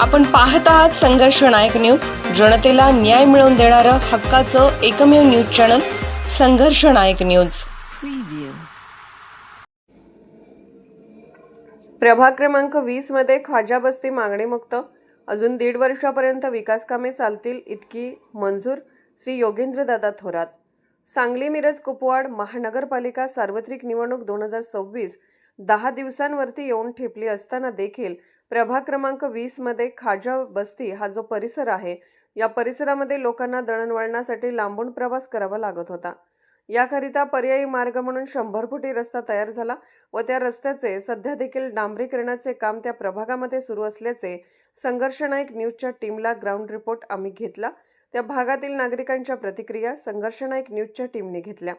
आपण पाहत आहात संघर्ष नायक न्यूज. जनतेला न्याय मिळवून देणारं हक्काचं एकमेव न्यूज चॅनल संघर्ष नायक न्यूज. प्रभाग क्रमांक वीसमध्ये ख्वाजा बस्ती मागणीमुक्त. अजून दीड वर्षापर्यंत विकास कामे चालतील इतकी मंजूर श्री योगेंद्रदादा थोरात. सांगली मिरज कुपवाड महानगरपालिका सार्वत्रिक निवडणूक दोन हजार सव्वीस दहा दिवसांवरती येऊन ठेपली असताना देखील प्रभाग क्रमांक वीसमध्ये खाजा बस्ती हा जो परिसर आहे या परिसरामध्ये लोकांना दळणवळणासाठी लांबून प्रवास करावा लागत होता. याकरिता पर्यायी मार्ग म्हणून शंभर फुटी रस्ता तयार झाला व त्या रस्त्याचे सध्या देखील डांबरीकरणाचे काम त्या प्रभागामध्ये सुरू असल्याचे संघर्षनायक न्यूजच्या टीमला ग्राउंड रिपोर्ट आम्ही घेतला. त्या भागातील नागरिकांच्या प्रतिक्रिया संघर्षनायक न्यूजच्या टीमने घेतल्या.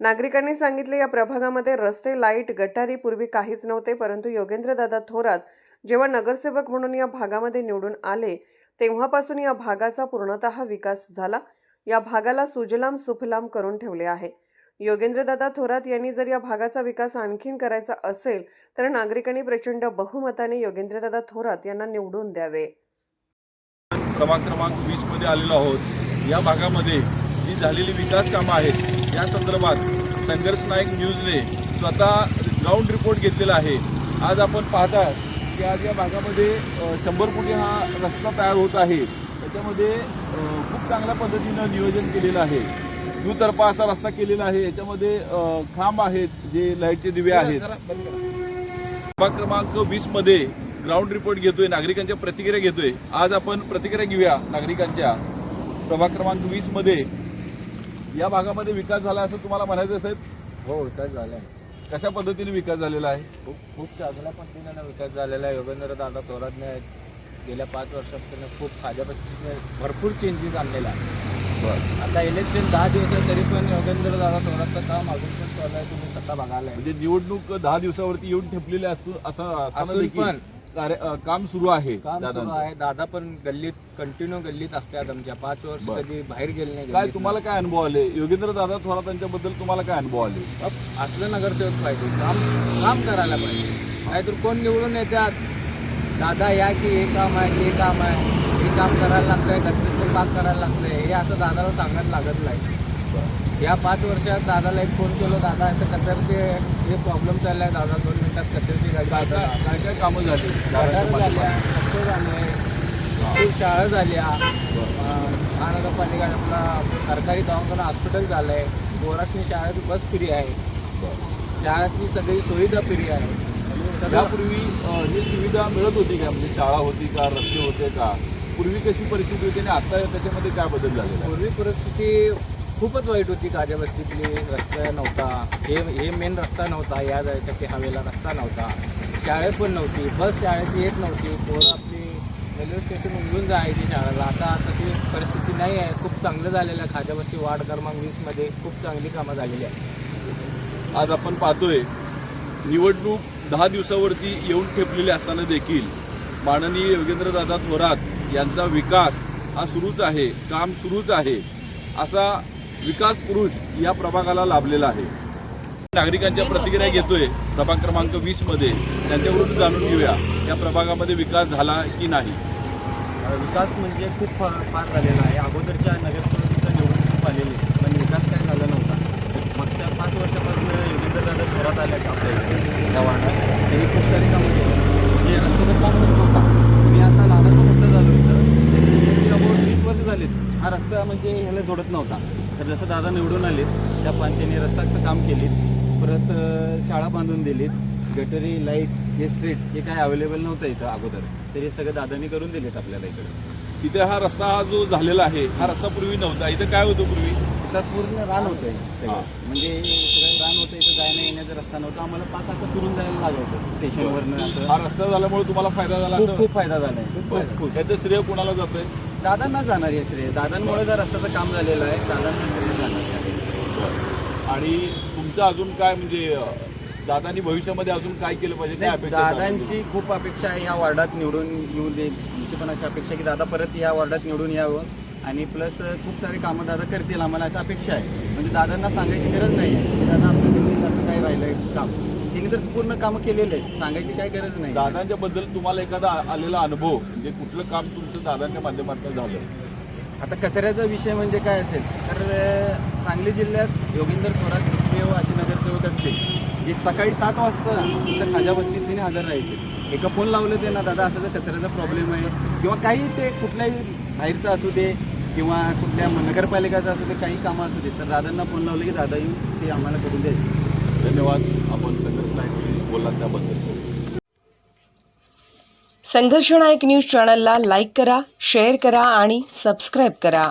नागरिकांनी सांगितले या प्रभागामध्ये रस्ते लाइट गटारी पूर्वी काहीच नव्हते परंतु योगेंद्रदादा थोरात जेव्हा नगरसेवक म्हणून या भागामध्ये निवडून आले तेव्हापासून या भागाचा पूर्णतः विकास झाला. या भागाला सुजलाम सुफलाम करून ठेवले आहे. योगेंद्रदादा थोरात यांनी जर या भागाचा विकास आणखीन करायचा असेल तर नागरिकांनी प्रचंड बहुमताने योगेंद्रदादा थोरात यांना निवडून द्यावे. प्रभाग क्रमांक वीसमध्ये आलेलो आहोत. या भागामध्ये जी झालेली विकास कामं आहेत या संदर्भात संघर्ष नाईक न्यूजने स्वतः ग्राउंड रिपोर्ट घेतलेला आहे. आज आपण पाहता की आज या भागामध्ये शंभर फुटी हा रस्ता तयार होत आहे. त्याच्यामध्ये खूप चांगल्या पद्धतीनं नियोजन केलेलं आहे. दुतर्फा असा रस्ता केलेला आहे. याच्यामध्ये खांब आहेत जे लाईटचे दिवे आहेत. प्रभाग क्रमांक वीसमध्ये ग्राउंड रिपोर्ट घेतोय नागरिकांच्या प्रतिक्रिया घेतोय. आज आपण प्रतिक्रिया घेऊया नागरिकांच्या. प्रभाग क्रमांक वीसमध्ये. या भागामध्ये विकास झाला असं तुम्हाला म्हणायचं साहेब? हो विकास झालाय कशा पद्धतीने विकास झालेला आहे? खूप खूप चांगल्या पद्धतीनं विकास झालेला आहे. योगेंद्र दादा थोरातने गेल्या पाच वर्षापासून खूप खाद्यापद्धतीने भरपूर चेंजेस आणलेला आहे आता इलेक्शन दहा दिवस आहे तरी पण योगेंद्र दादा थोरातचं काम अजून पण चालू आहे तुम्ही स्वतः बघायला म्हणजे निवडणूक दहा दिवसावरती येऊन ठेपलेली असतो असं असून देखील पण काम सुरू आहे काम सुरू. आहे. दादा पण गल्लीत कंटिन्यू गल्लीत असतात आमच्या. पाच वर्ष. कधी बाहेर गेले नाही काय. तुम्हाला काय अनुभव आले? योगेंद्र दादा थोरातांच्याबद्दल तुम्हाला काय अनुभव आले? असलं नगरसेवक पाहिजे. काम काम करायला पाहिजे. नाहीतर कोण निवडून येतात दादा या की हे काम आहे ते काम आहे. हे काम करायला लागतंय गणपतीचं काम करायला लागतंय. हे असं दादाला सांगायला लागत नाही. या पाच वर्षात दादाला एक फोन केलो. दादा असं कचरचे हे प्रॉब्लेम चाललाय. दादा दोन मिनिटात कचरची गाडी काय काय कामं झाली? गटार झाल्या? रस्ते झाले शाळा झाल्या. महानगरपालिका आपला सरकारी दवाखाना हॉस्पिटल झालं आहे बोरासनी शाळेत बस फ्री आहे. शाळेतली सगळी सुविधा पिढी आहे. त्यापूर्वी ही सुविधा मिळत होती का? म्हणजे शाळा होती का? रस्ते होते का? पूर्वी कशी परिस्थिती होती आणि आता त्याच्यामध्ये काय बदल झालेला पूर्वी परिस्थिती खूपच वाईट होती. काजा रस्ता नव्हता. हे हे मेन रस्ता नव्हता. या जायसाठी हवेला रस्ता नव्हता. शाळेत पण नव्हती. बस शाळेची येत नव्हती. पोरं आपली रेल्वे स्टेशन उमजून जायची शाळेला. आता तशी परिस्थिती नाही आहे. खूप चांगलं झालेलं आहे. खाजा बस्ती वार्ड क्रमांक वीसमध्ये खूप चांगली कामं झालेली आहेत. आज आपण पाहतोय निवडणूक दहा दिवसावरती येऊन ठेपलेली असताना देखील माननीय योगेंद्रदादा थोरात यांचा विकास हा सुरूच आहे काम सुरूच आहे असा विकास पुरुष या प्रभागाला लाभलेला आहे. नागरिकांच्या प्रतिक्रिया घेतोय प्रभाग क्रमांक वीसमध्ये. त्यांच्याकडून जाणून घेऊया या प्रभागामध्ये विकास झाला की नाही? विकास म्हणजे खूप फार फार झालेला आहे. अगोदरच्या नगरसेवकांच्या निवडणूक आलेली पण विकास काय झाला नव्हता मागच्या पाच वर्षापासून थोरात आल्या आपल्या इथे? या वार्डात त्यांनी खूप सारी कामं केली. म्हणजे रस्त्याचं काम होत. नव्हता मी आता लहानाचं मोठं झालो इथं जवळ वीस वर्ष झालीत. हा रस्ता म्हणजे ह्याला जोडत नव्हता. तर जसं दादा निवडून आलेत त्या पान त्यांनी रस्त्याचं काम केलीत. परत शाळा बांधून दिलीत. गटरी लाईट्स हे स्ट्रीट हे काय अवेलेबल नव्हतं इथं अगोदर. तर हे सगळं दादानी करून दिलेत आपल्याला इकडे. इथे हा रस्ता हा जो झालेला आहे हा रस्ता पूर्वी नव्हता. इथं काय होतं पूर्वी? इथं पूर्ण रान होतं. सगळं. म्हणजे सगळं रान होतं इथं जायला येण्याचा रस्ता नव्हता आम्हाला पाच असं फिरून जायला लागायचं स्टेशनवरनं हा रस्ता झाल्यामुळे तुम्हाला फायदा झाला खूप खूप फायदा झाला आहे. खूप त्याचं श्रेय कोणाला जातंय? दादांना जाणार आहे श्रेय. दादांमुळे जर रस्त्याचं काम झालेलं आहे दादांना श्रेय जाणार आहे. आणि तुमचं अजून काय म्हणजे दादानी भविष्यामध्ये अजून काय केलं पाहिजे? काय अपेक्षा आहे दादांची? खूप अपेक्षा आहे ह्या वार्डात निवडून येऊ दे. आमची पण अशी अपेक्षा आहे की दादा परत या वार्डात निवडून यावं. आणि प्लस खूप सारे कामं दादा करतील. आम्हाला असं अपेक्षा आहे. म्हणजे दादांना सांगायची गरज नाही. आहे दादा आपल्या दिल्लीत असं काय राहिलं आहे काम? त्यांनी तर पूर्ण कामं केलेले आहेत. सांगायची काय गरज नाही. दादांच्या बद्दल तुम्हाला एखादा आलेला अनुभव म्हणजे कुठलं काम तुमचं दादांच्या माध्यमातून झालं? आता कचऱ्याचा विषय म्हणजे काय असेल तर सांगली जिल्ह्यात योगेंद्र थोरात हे असे नगरसेवक असतील. जे सकाळी सात वाजता तिथं खाजा बसतील त्यांनी हजर राहायचे. एका फोन लावलं ते ना दादा असं जर कचऱ्याचा प्रॉब्लेम आहे. किंवा काही ते कुठल्याही बाहेरचं असू दे किंवा कुठल्या नगरपालिकाचं असू दे काही कामं असू दे तर दादांना फोन लावले की दादा येऊन ते आम्हाला करून द्यायचे. धन्यवाद. आपण संघर्ष नाईक बोललात त्याबद्दल. संघर्ष नायक न्यूज चॅनलला लाईक करा शेअर करा आणि सबस्क्राईब करा.